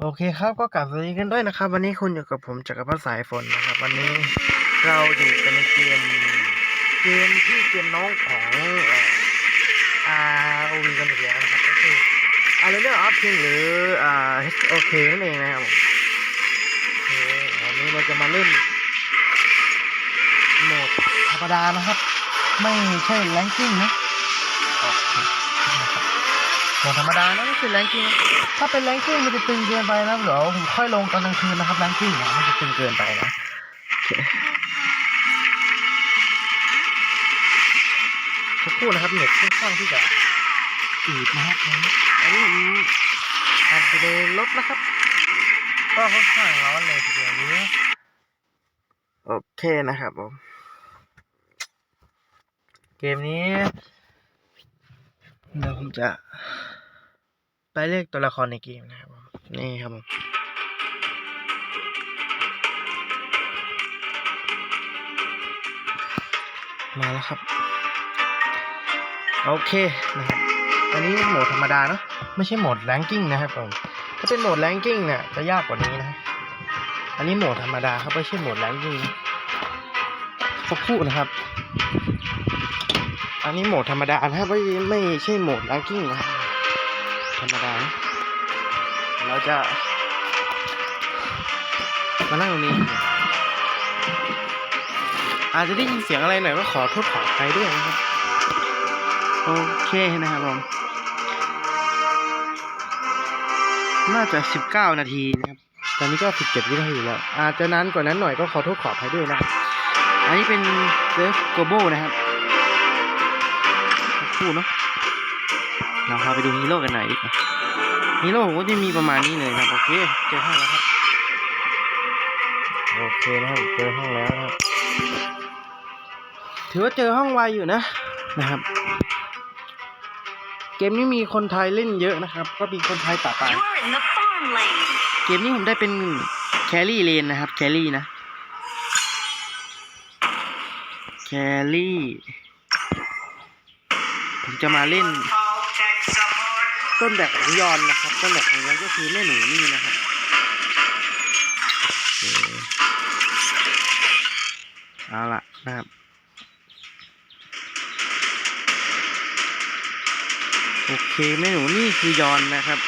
โอเคครับก็กลับสวัสดีกันด้วยนะครับ วันนี้คุณอยู่กับผมจักรพัฒน์สายฝนนะครับ วันนี้เราอยู่กันในเกมเกมที่เป็นน้องของเอ่อ ROV กันอีกแล้วนะครับก็คือ Arena of King หรืออ่า HOK นั่นเองนะครับผมโอเควันนี้เราจะมาเล่นโหมดธรรมดานะครับ ไม่ใช่แรงกิ้งนะโอเคนะ โหมดธรรมดานะไม่ใช่แรงกิ้งถ้าเป็นแรงกิ้งมันจะตึงเกินไปนะเดี๋ยวผมค่อยลงตอนกลางคืนนะครับแรงกิ้งนะมันจะตึงเกินไปนะโอเคสักครู่นะครับเน็ตค่อนข้างที่จะอืดนะครับอันนี้ผมอัดไปในรถนะครับ ก็ค่อนข้างร้อนเลยทีเดียวนี้โอเคนะครับผมเกมนี้เดี๋ยวผมจะ ไปเลือกตัวละครในเกมนะครับนี่ครับผมมาแล้วครับ โอเคนะครับ อันนี้โหมดธรรมดาเนอะไม่ใช่โหมดแรงกิ้งนะครับผมถ้าเป็นโหมดแรงกิ้งเนี่ยจะยากกว่านี้นะอันนี้โหมดธรรมดาครับไม่ใช่โหมดแรงกิ้งนะสักครู่นะครับ อันนี้โหมดธรรมดานะครับไม่ไม่ใช่โหมดแรงกิ้งนะครับ ธรรมดา เราจะ มานั่งตรงนี้ อาจจะได้ยินเสียงอะไรหน่อยก็ขอโทษขออภัยด้วยนะครับ โอเคนะครับผม น่าจะ 19 นาทีนะครับ ตอนนี้ก็ 17 วินาทีแล้ว อาจจะนานกว่านั้นหน่อยก็ขอโทษขออภัยด้วยนะครับ อันนี้เป็นเซฟโกโบนะครับ คู่เนาะ เราพาไปดูฮีโร่กันหน่อยดีกว่าฮีโร่ผมก็จะมีประมาณนี้เลยครับ โอเค เจอห้องแล้วครับ โอเคนะครับ เจอห้องแล้วนะครับ ถือว่าเจอห้องไวอยู่นะนะครับ เกมนี้มีคนไทยเล่นเยอะนะครับ ก็มีคนไทยปะปาย You are in the farm lane. เกมนี้ผมได้เป็นแครี่เลนนะครับ แครี่นะ แครี่ ผมจะมาเล่น ต้นแบบของยอนนะครับ ต้นแบบของยอนก็คือแม่หนูนี่นะครับเอาละนะครับโอเคแม่หนูนี่คือยอนนะครับ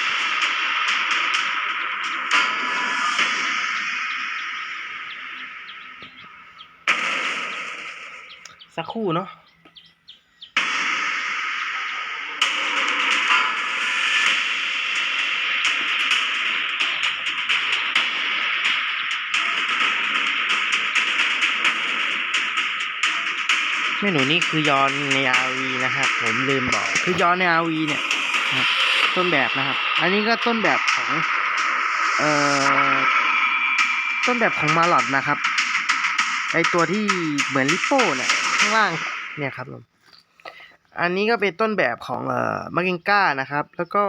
สักคู่เนาะ แม่หนูนี่คือยอนใน RV นะครับ ผมลืมบอก คือยอนใน RV เนี่ยต้นแบบนะครับ อันนี้ก็ต้นแบบของเอ่อต้นแบบของมาลอดนะครับ ไอตัวที่เหมือนลิปโป้เนี่ยข้างล่างเนี่ยครับผมอันนี้ก็เป็นต้นแบบของเอ่อมาเกงก้านะครับ แล้วก็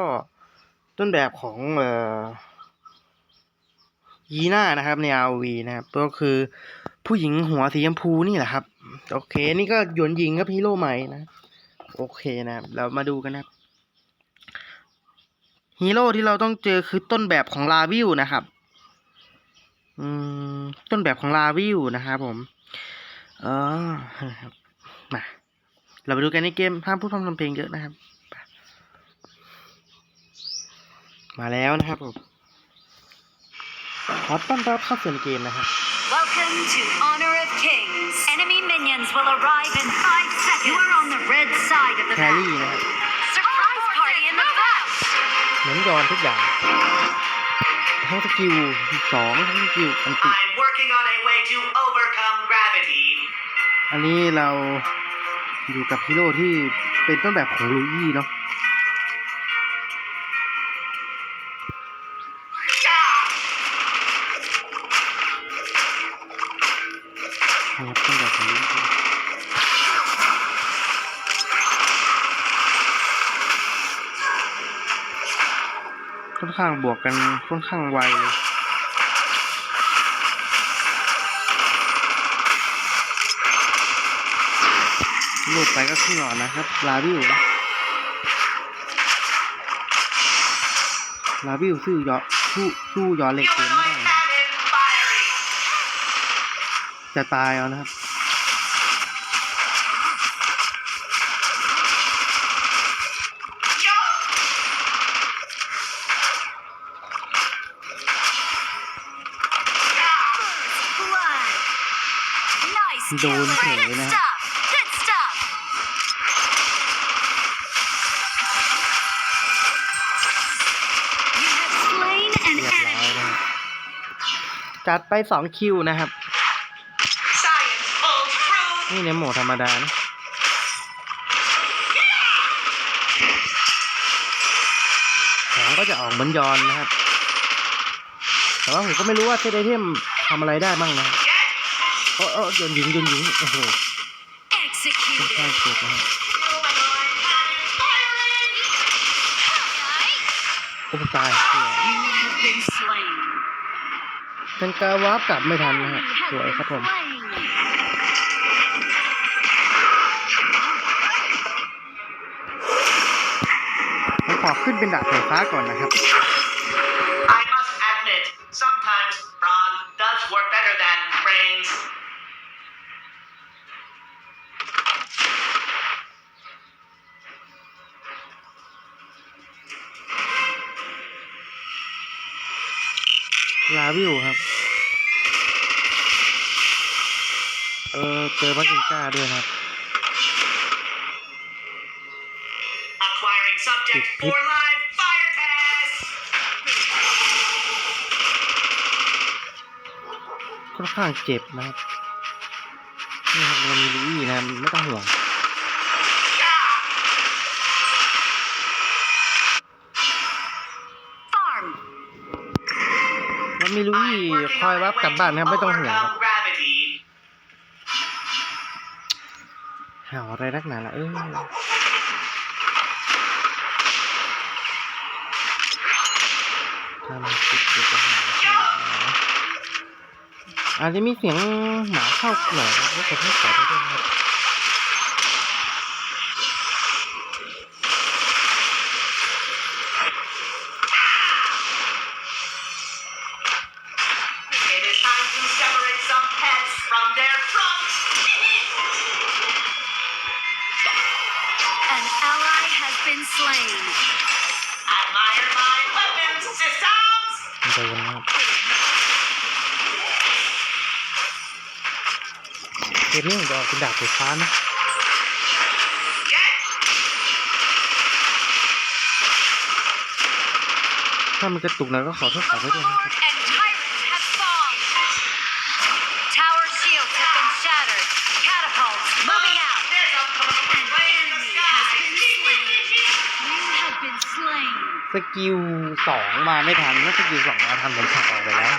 ต้นแบบของเอ่อยีน่านะครับใน RV นะครับตัวคือผู้หญิงหัวสีชมพูนี่แหละครับ โอเค นี่ก็หยวนหญิงครับฮีโร่ใหม่นะ โอเคนะครับ เรามาดูกันนะครับฮีโร่ที่เราต้องเจอคือต้นแบบของลาวิวนะครับ อืม ต้นแบบของลาวิวนะครับผม เออมาเราไปดูกันในเกมห้ามพูดพร่ำทำเพลงเยอะนะครับ มาแล้วนะครับผมขอต้อนรับเข้าสู่ในเกมนะครับ Welcome to Honor of minions will arrive in five seconds. You are on the red side of the แครี่ map. นะครับ Surprise party in the back. เหมือนยอนทุกอย่าง ทั้งสกิลสองทั้งสกิลอันติ I'm working on a way to overcome gravity. อันนี้เราอยู่กับฮีโร่ที่เป็นต้นแบบของลุยเนาะ ครับต้นแบบของลุยค่อนข้างบวกกันค่อนข้างไวเลยหลุดไปก็ครึ่งหลอดนะครับ ลาวิวลาวิวชื่อยอสู้สู้ยอเหล็กเกมไม่ได้ จะตายเอานะครับ Yo! Blood. Nice Don't kill. say Good that. stuff. Good stuff. You have slain an เรียบร้อย enemy. นะครับจัดไปสองคิวนะครับ Science holds true. นี่ในโหมดธรรมดานะของก็จะออกเหมือนยอนนะครับ แต่ว่าผมก็ไม่รู้ว่าเซตไอเทมทำอะไรได้บ้างนะโอ้โอ้ยนยิงยนยิงโอ้โหค่อนข้างเจ็บนะครับโอ้ตายเป็นการวาร์ปกลับไม่ทันนะฮะสวยครับผม ขอขึ้นเป็นดาบไฟฟ้าก่อนนะครับ I must admit, sometimes brawn does work better than brains. ลาวิวครับ เออเจอบักกิงก้าด้วยนะครับ Acquiring subject for live fire test. ค่อนข้างเจ็บนะครับนี่ครับเรามีลุยนะไม่ต้องห่วงเรามีลุยคอย on วับกลับบ้านนะครับไม่ต้องห่วงครับ overcome gravity. หาอะไรนักหนาละเออ ทำคิดเดี๋ยวจะหาที่หาอาจจะมีเสียงหมาเข้าหน่อยนะก็ขอโทษขอโทษด้วยนะครับ มนี้ผมจะออกเป็นดาบไฟฟ้านะ Get ถ้ามันกระตุกหน่อยก็ขอโทษขอโทษด้วยนะครับ Lord and tyrant have fallen. Tower shields have been shattered. Catapults moving out. There's a An plane in the enemy has been slain. sky. You have been slain. สกิลสองมาไม่ทันถ้าสกิลสองมาทันผมผลักออกไปแล้ว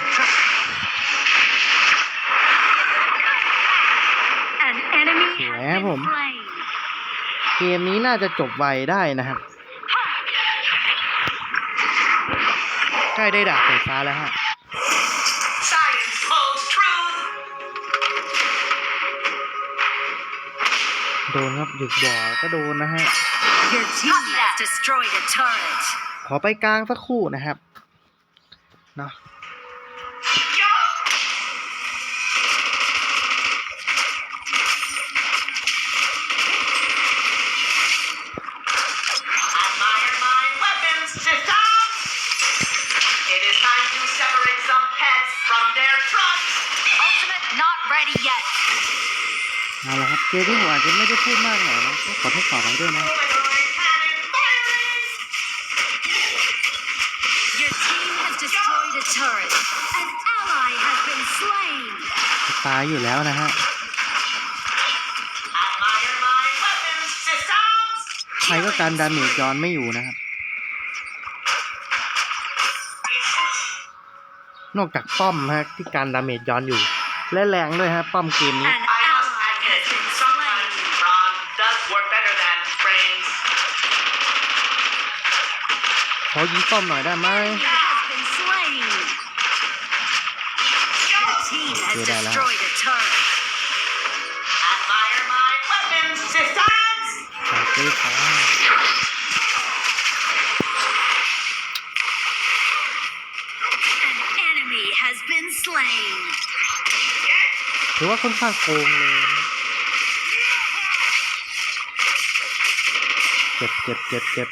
enemy has Yeah, been mom. slain. เกมนี้น่าจะจบไวได้นะครับ ใกล้ได้ดาบไฟฟ้าแล้วฮะ Science holds true. โดนครับหยุดบ่อก็โดนนะฮะ Your team has destroyed a turret. ขอไปกลางสักครู่นะครับ เนาะ เอาละครับเกมที่ผมอาจจะไม่ได้พูดมากหน่อยนะก็ขอโทษขออภัยด้วยนะ Humanoid cannon firing. Your team has destroyed a turret. An ally has been slain. ตายอยู่แล้วนะฮะ Admire my weapon systems. ใครก็การดาเมจย้อนไม่อยู่นะครับ นอกจากป้อมฮะที่การดาเมจย้อนอยู่ และแรงด้วยฮะป้อมเกมนี้ ขอยิงป้อมหน่อยได้ไหม Enemy has been slain. Your team has Okay, dah lah. destroyed a turret. Admire my weapon systems. ดาบไฟฟ้า has been slain. ถือว่าค่อนข้างโกงเลยเจ็บเจ็บเจ็บเจ็บ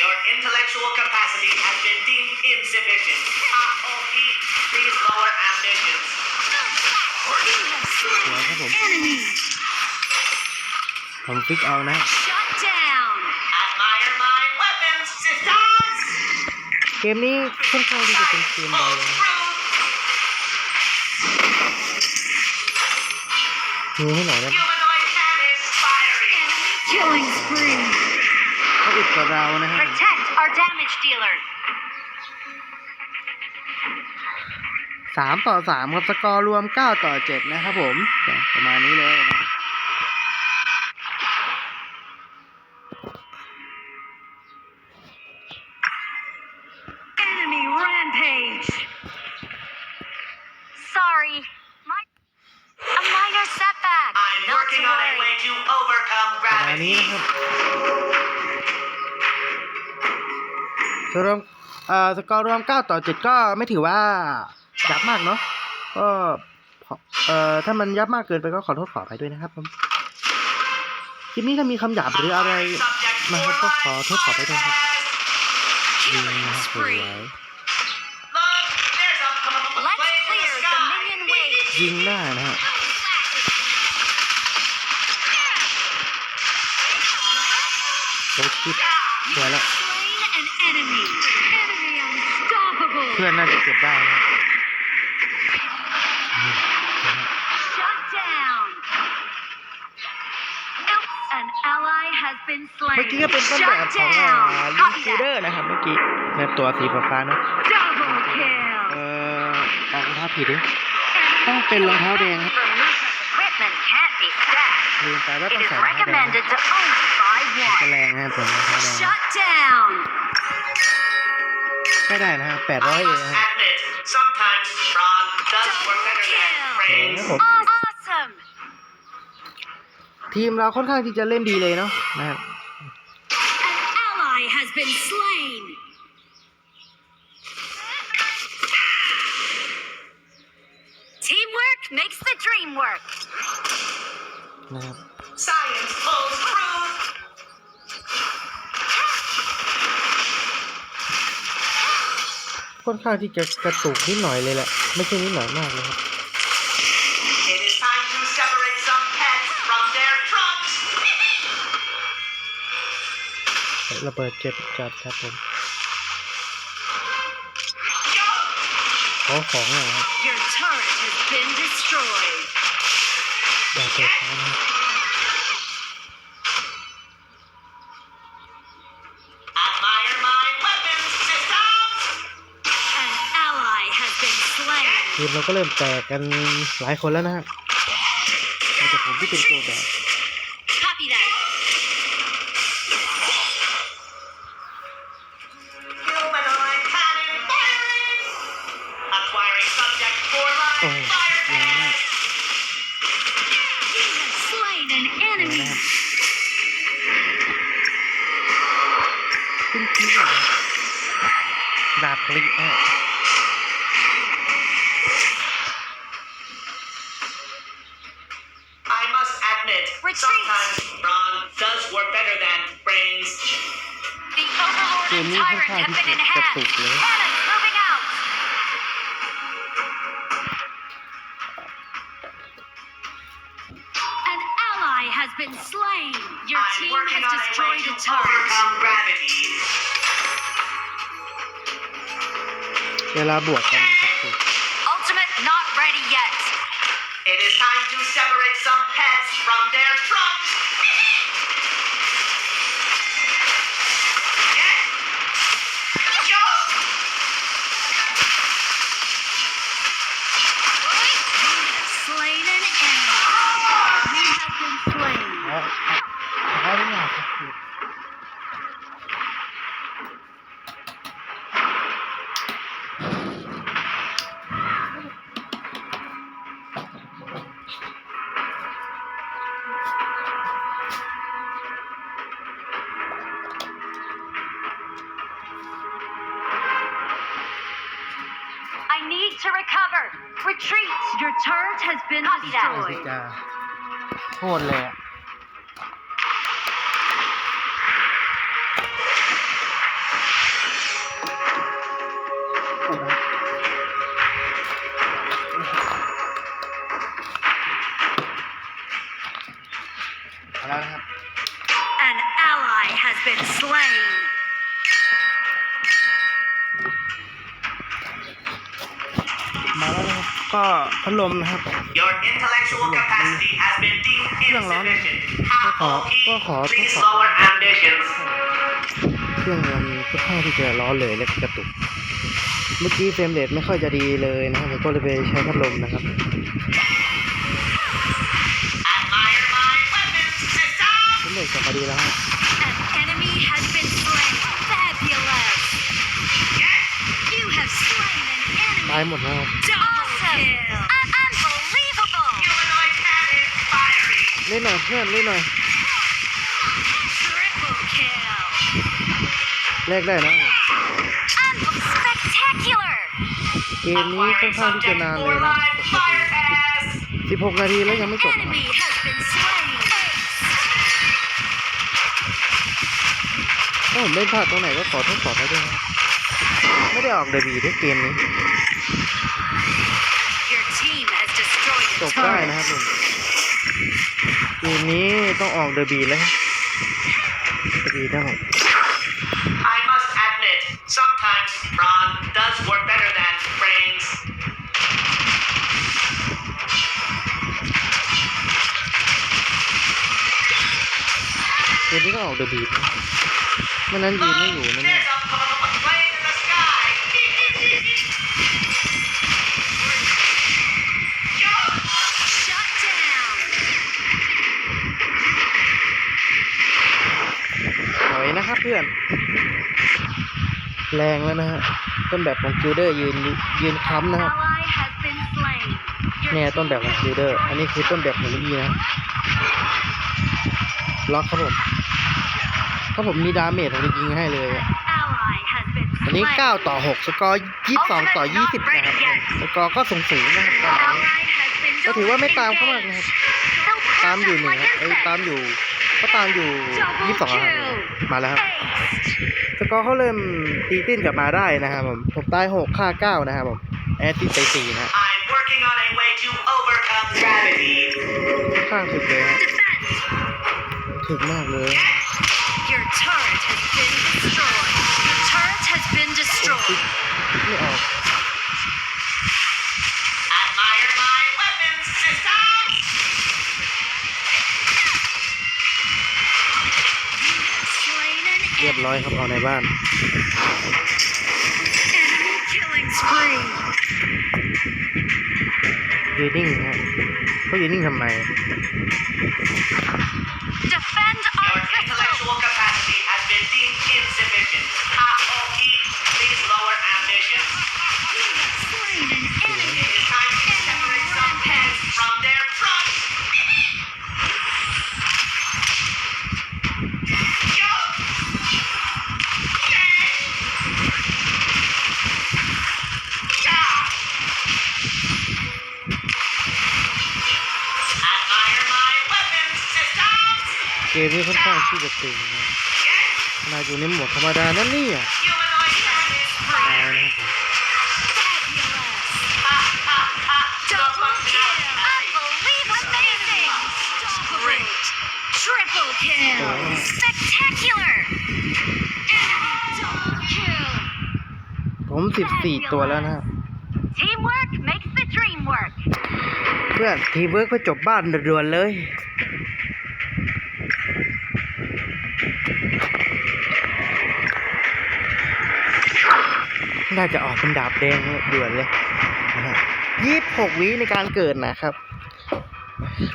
Your intellectual capacity has been deemed insufficient. ROP, please lower ambitions. You have สวย slain ครับผม enemy. ผม ฟิกเอานะ Shut down. Admire my weapons systems. เกมนี้ค่อนข้างที่จะเป็นเกมเบา Pull เลยนะ through. ดูให้หน่อยนะ Humanoid cannon firing. Enemy killing spree. เขาอึดกว่าเรานะฮะ Protect our damage dealer. สามต่อสามครับสกอร์รวมเก้าต่อเจ็ดนะครับผมประมาณนี้เลย นี้ gravity. นะครับสรวมเอ่อสกอร์รวมเก้าต่อเจ็ดก็ไม่ถือว่ายับมากเนาะก็พอเอ่อถ้ามันยับมากเกินไปก็ขอโทษขอไปด้วยนะครับผมคลิปนี้ถ้ามีคำหยาบหรืออะไร Subject นะครับ for ก็ขอโทษขอไปด้วยครับ life. ดี Killing นะครับสวย spree. Look, there's a Let's flame in the clear the sky. minion wave. ยิงได้นะฮะ สวยแล้ว Slain an enemy. Enemy unstoppable. เพื่อนน่าจะเก็บได้นะอืมนะฮะ Shut down. An ally has been เมื่อ slain. กี้ก็เป็นต้นแบบ Shut ของอ่า down. ลิง Copy คูเดอ that. ร์นะครับเมื่อกี้แบบตัวสีฟ้าๆเนอะ Double เอ่ kill. อออกรองเท้าผิดดิต้องเป็นรองเท้าแดงครับ Equipment can't be stacked. ลืมไปว่า It ต้อง is ใส่รองเท้าแดง recommended to only buy จะ one. แรงนะครับผมรองเท้าแดง Shut down. ไม่ได้นะฮะแปดร้อย I เอง must นะฮะ admit, sometimes brawn does work better than Double brains. ครับผม Awesome. ทีมเราค่อนข้างที่จะเล่นดีเลยเนาะนะครับ ค่อนข้างที่จะกระตุกนิดหน่อยเลยแหละ ไม่ใช่นิดหน่อยมากเลยครับ It is time to separate some pets from their trunks. ระเบิดเจ็บจัดครับผมขอของหน่อยครับ Your turret has been destroyed. อย่าเปิดช้านะครับ ทีมเราก็เริ่มแตกกันหลายคนแล้วนะฮะมีแต่ผมที่เป็นตัวแบบ Copy that. Humanoid cannon firing. Acquiring subject for โอ้ Cannons moving out. An ally has been slain. Your I'm team working has on a way destroyed to a turret. overcome gravity. เวลาบวกกันกระตุก Ultimate not ready yet. It is time to separate some heads from their trunks. recover. Retreat. Your turret has been Copy that. destroyed. จะโทษเลยอะ ลมนะครับ Your intellectual capacity has been deemed insufficient. Có- Haoki, có khó- có please khó. lower ambitions. เครื่องมันค่อนข้างที่จะร้อนเลยและกระตุก เมื่อกี้เฟรมเรทไม่ค่อยจะดีเลยนะครับผมก็เลยไปใช้พัดลมนะครับ Admire my weapons system. เฟรมเรทกลับมาดีแล้วครับ An enemy has been slain. Fabulous. You have slain an ตาย enemy. หมดแล้ว เล่นหน่อยเพื่อนเล่นหน่อย Triple kill. แลกได้นะ Un- spectacular. เกมนี้ค่อนข้างที่จะนานเลยนะ live fire pass. 16 นาทีแล้วยังไม่จบนะ Enemy has been slain. ถ้าผมเล่นพลาดตรงไหนก็ขอโทษขอไปด้วยนะไม่ได้ออกเดบีด้วยเกมนี้ Your team has destroyed จ a บได้ turret. นะครับผม เกมนี้ต้องออกเดบีแล้วเดบีนะผม I must admit, sometimes brawn does work better than brains. เกมนี้ต้องออกเดบีนะไม่นั้นยืนไม่อยู่นะเนี่ย นะครับเพื่อน แรงแล้วนะฮะ ต้นแบบของกิลเดอร์ยืนยืนค้ำนะครับ Ally has been slain. Your เนี่ยต้นแบบของกิลเดอร์ อันนี้คือต้นแบบของลูกยีนะครับล็อกครับผม ถ้าผมมีดาเมจผมจะยิงให้เลยอะ ally has been อันนี้ slain. 9ต่อ 6 สกอร์ 22 ต่อ 20 นะครับผมสกอร์ก็สูงสูงๆนะครับตอนนี้ Ally has been ก็ถือว่าไม่ตามเขามากนะครับ ตามอยู่หนึ่งครับเอ้ยตามอยู่ ก็ตามอยู่22ครับมาแล้วครับสกอร์เขาเริ่มตีตื้นกลับมาได้นะครับผมผมตาย6ค่า9นะครับผมแอดติดไป4นะฮะ I'm working on a way to overcome gravity. ค่อนข้างถึกเลยฮะ Defense. ถึกมากเลย Your turret has been destroyed. Your turret has been คิด destroyed. คิดไม่ออก ร้อยครับเอาในบ้านยืนนิ่งฮะเขายืนนิ่งทำไม นี้ค่อนข้างที่จะตึงนะ Yes! ขนาดอยู่ในโหมดธรรมดานั่นนี่อะ Humanoid cannon ตาย firing. นะครับผม Fabulous. Ha ha ha! Double kill. Unbelievable. Amazing. Great. Triple kill. Spectacular. Enemy double kill. ผม14ตัวแล้วนะครับ Teamwork makes the dream work. เพื่อนทีมเวิร์กเพื่อจบบ้านด่วนๆเลย น่าจะออกเป็นดาบแดงด่วนเลยนะฮะยี่สิบหกวิในการเกิดนะครับ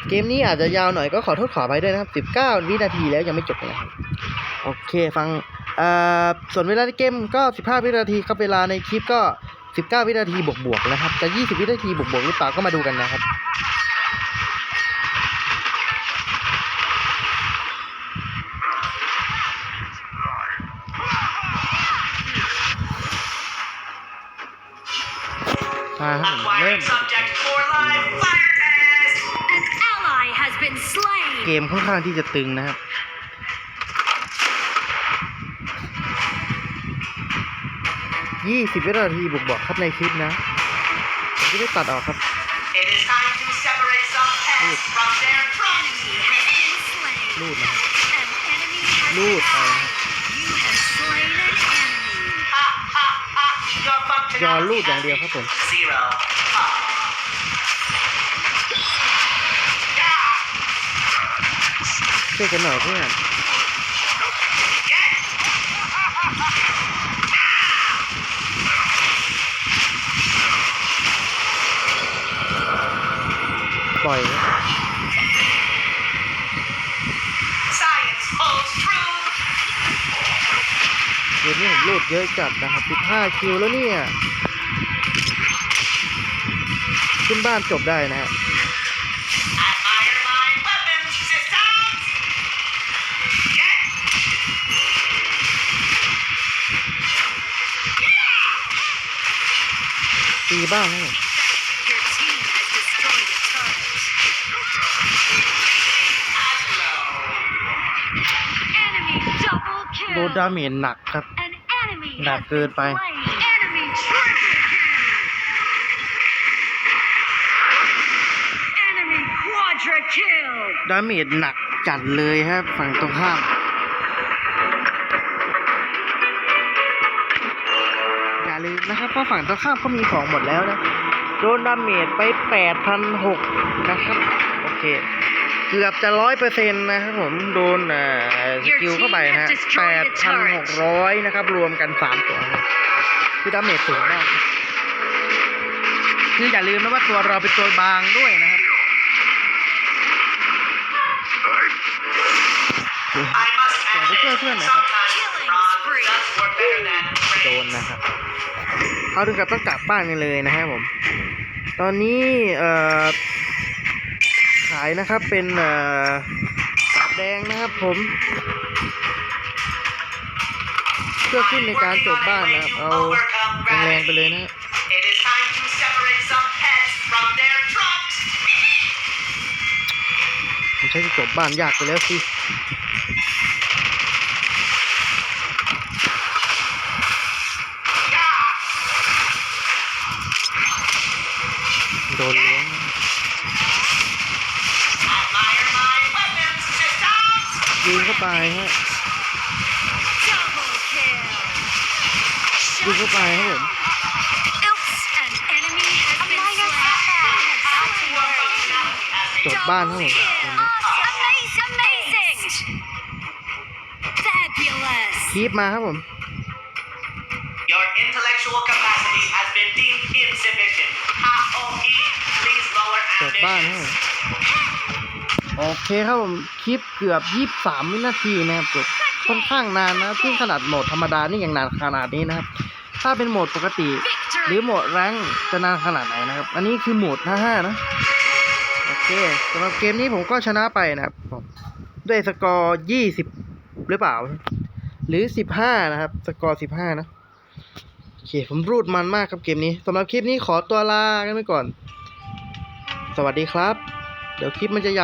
เกมนี้อาจจะยาวหน่อยก็ขอโทษขอไปด้วยนะครับสิบเก้าวินาทีแล้วยังไม่จบเลยนะครับ โอเคฟังส่วนเวลาในเกมก็สิบห้าวินาทีครับเวลาในคลิปก็สิบเก้าวินาทีบวกๆนะครับ จะยี่สิบวินาทีบวกๆหรือเปล่าก็มาดูกันนะครับ เกมค่อนข้างที่จะตึงนะครับยี่สิบวินาทีบุกบอกครับในคลิปนะผมจะได้ตัดออกครับ It is time to separate some heads from their trunks. Enemy has been slain. รูดนะครับ An enemy has รูด been ไป slain. นะครับ You have slain an enemy. Ha ha ha. Your functionality ยอรูดอย่างเดียวครับผม ช่วยกันหน่อยเพื่อนปล่อยนะ Science holds true. เกมนี้ผมรูดเยอะจัดนะครับ15คิวแล้วเนี่ย ขึ้นบ้านจบได้นะฮะ ตีบ้านให้ผม Your team has destroyed a turret. Enemy double โดน kill. ดาเมจหนักครับ An enemy หนัก has เกิน been ไป slain. Enemy triple kill. Enemy quadra kill. ดาเมจหนักจัดเลยครับ ฝั่งตรงข้าม อย่าลืมนะครับว่าฝั่งตรงข้ามเขามีของหมดแล้วนะโดนดาเมจไป8,600นะครับโอเคเกือบจะร้อยเปอร์เซ็นต์นะครับผมโดนอ่าสกิลเข้าไปนะฮะ8,600นะครับ รวมกัน3ตัวนะคือดาเมจสูงมากครับคืออย่าลืมนะว่าตัวเราเป็นตัวบางด้วยนะครับ I must Yeah, admit, this was good, man. sometimes Killing bronze spree. does work better than โด brains. นนะครับ เขาถึงกับต้องกลับบ้านกันเลยนะฮะผม ตอนนี้เอ่อขายนะครับเป็นเอ่อปากแดงนะครับผมเพื่อขึ้นในการจบบ้านนะครับเอาแรงไปเลยนะผมใช้จบบ้านยากไปแล้วสิ โดนล้วง Admire my weapons systems. ยิ งเข้าไปฮะ Double kill. ยิงเข้าไปครับผม Oops, an enemy has been slain. Your functionality has been จบบ้านครับผม Amazing! Amazing! Fabulous! คีบมาครับผม Your intellectual capacity has been deemed insufficient. AOE, please lower จบบ้านครับ ambitions. ผม โอเคครับผมคลิปเกือบ 23 วินาทีนะครับจบค่อนข้างนานนะซึ่งขนาดโหมดธรรมดานี่ยังนานขนาดนี้นะครับ ถ้าเป็นโหมดปกติ หรือโหมดแรงจะนานขนาดไหนนะครับ อันนี้คือโหมด 55 นะโอเคสำหรับเกมนี้ผมก็ชนะไปนะครับ ด้วยสกอร์ 20 หรือเปล่า หรือ 15 นะครับ สกอร์ 15 นะโอเคผมรูดมันมากครับเกมนี้สำหรับคลิปนี้ขอตัวลากันไปก่อน สวัสดีครับ เดี๋ยวคลิปมันจะยาว